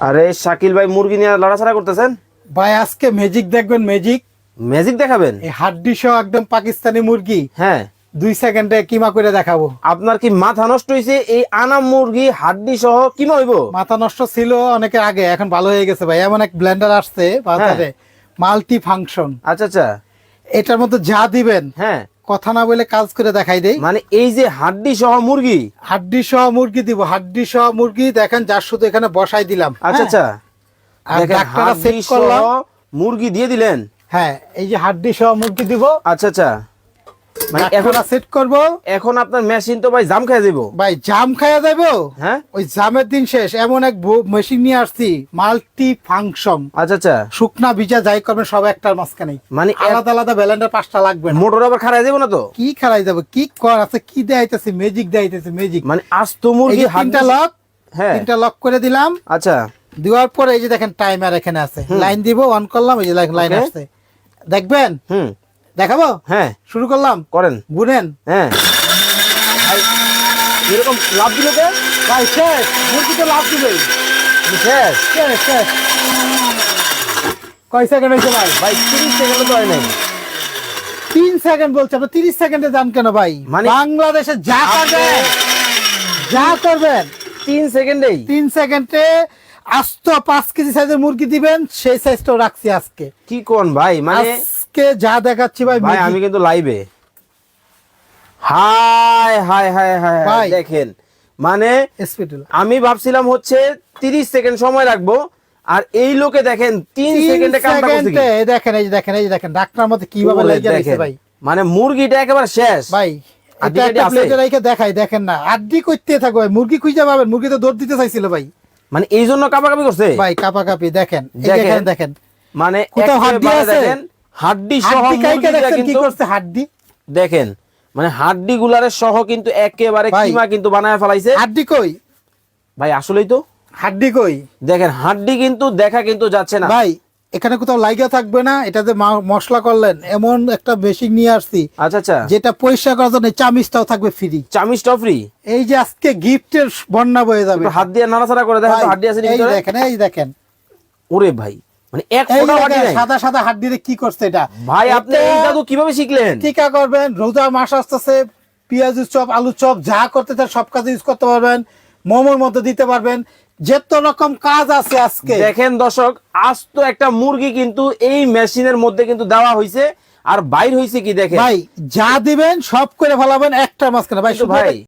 আরে শাকিল ভাই মুরগি নিয়ে লড়াছাড়া করতেছেন? ভাই আজকে ম্যাজিক দেখবেন ম্যাজিক ম্যাজিক দেখাবেন? এই হাড্ডি সহ একদম পাকিস্তানি মুরগি। হ্যাঁ। দুই সেকেন্ডে কিমা করে দেখাবো। আপনার কি মাথা নষ্ট হয়েছে এই আনাম মুরগি হাড্ডি সহ কি হইব? মাথা নষ্ট ছিল অনেকের আগে এখন ভালো হয়ে গেছে ভাই। এমন এক ব্লেন্ডার আসছে বাজারে। মাল্টি ফাংশন আচ্ছা আচ্ছা। এটার মধ্যে যা দিবেন হ্যাঁ। কথা না বলে কাজ করে দেখাই দেয় মানে এই যে হাড্ডি সহ মুরগি? হাড্ডি সহ মুরগি দিব হাড্ডি সহ মুরগি দেখেন যার শুধু এখানে বসাই দিলাম আচ্ছা আচ্ছা। আর ডাক্তাররা হাড্ডি করলাম। মুরগি দিয়ে দিলেন? হ্যাঁ এই যে হাড্ডি সহ মুরগি দিব। আচ্ছা আচ্ছা। মানে এখন সেট করব। এখন আপনার মেশিন তো ভাই জাম যাব ভাই জাম খাইয়া দেবো হ্যাঁ? ওই জামের দিন শেষ এমন এক মেশিন নিয়ে আসছি মাল্টি ফাংশন আচ্ছা আচ্ছা। শুকনা ভিজা যাই করবেন সব একটার মাঝখানে মানে আলাদা আলাদা ব্যালেন্ডার পাঁচটা লাগবে মোটর আবার যাব না তো? কি খেলাই যাবে? কি কর আছে? কি ম্যাজিক ম্যাজিক মানে আস্ত এই মুরগি তিনটা লক হ্যাঁ। তিনটা লক করে দিলাম। আচ্ছা। দেওয়ার পরে এই যে দেখেন টাইমার এখানে আছে। লাইন দিব অন করলাম এই যে লাইন. আসছে। দেখবেন? হুম। দেখাবো? হ্যাঁ। শুরু করলাম? করেন। গুনেন হ্যাঁ। এরকম লাভ দিল কে ভাই শেষ। লাভ দিবে শেষ। শেষ শেষ। কয় সেকেন্ড হয়েছে ভাই? ভাই তিরিশ সেকেন্ড তো হয় নাই। তিন সেকেন্ড বলছে। আপনি তিরিশ সেকেন্ডে যান কেন ভাই? মানে- বাংলাদেশে যা করবেন যা করবেন তিন সেকেন্ডেই তিন সেকেন্ডে আস্ত পাঁচ কেজি সাইজের মুরগি দিবেন সেই সাইজটাও রাখছি আজকে। কি কোন ভাই? মানে আজকে যা দেখাচ্ছি ভাই ভাই আমি কিন্তু লাইভে হাই হাই হাই হাই। দেখেন। মানে আমি ভাবছিলাম হচ্ছে তিরিশ সেকেন্ড সময় রাখব আর এই লোকে দেখেন তিন তিন সেকেন্ডে কামটা করছে দেখেন এই দেখেন এই দেখেন ডাক্তার মধ্যে কীভাবে ওরে লেগে ভাই। মানে মুরগিটা একেবারে শেষ। ভাই এটা একটা প্লেটে রেখে দেখাই দেখেন না। আড্ডি করতে থাকো ভাই মুরগি খুঁজে পাবেন মুরগি তো দৌড় দিতে চাইছিল ভাই। মানে এই জন্য কাপাকাপি করছে? ভাই কাপা কাপি দেখেন। দেখেন। দেখেন। মানে কোথাও হাড্ডি একেবারে আছে? দেখেন হাড্ডি সহ কি করছে হাড্ডি? দেখেন মানে হাড্ডি গুলারের সহ কিন্তু একেবারে কিমা কিন্তু বানায় ফেলাইছে। হাড্ডি কই? ভাই আসলেই তো। হাড্ডি কই? দেখেন হাড্ডি কিন্তু দেখা কিন্তু যাচ্ছে না। ভাই এখানে কোথাও লাইগা থাকবে না এটাতে মা- মশলা করলেন এমন একটা মেশিন নিয়ে আসছি। আচ্ছা আচ্ছা। যেটা পরিষ্কার করার জন্য চামিচটাও থাকবে ফ্রি চামিচ ফ্রি এই যে আজকে গিফটের বন্যা বয়ে যাবে। হাত দিয়ে নাড়াচাড়া করে দেখেন তো ভাই, হাড্ডি আছে এই দেখেন এই দেখেন। ওরে ভাই মানে এক এই ফোঁটা হাড্ডি দেখেন, নাই। সাদা সাদা হাড্ডি দিয়ে কি করছে এটা? ভাই আপনি এই জাদু কীভাবে শিখলেন? টিকা করবেন রোজা মাস আসতেছে পেঁয়াজের চপ আলু চপ যা করতে চান সব কাজে ইউজ করতে পারবেন মোমোর মধ্যে দিতে পারবেন যত রকম কাজ আছে আজকে। দেখেন দর্শক আস্ত একটা মুরগি কিন্তু এই মেশিনের মধ্যে কিন্তু দেওয়া হয়েছে আর বাইর হয়েছে কি দেখেন? ভাই যা দিবেন সব করে ফেলাবেন একটা মাঝখানে। ভাই ভাই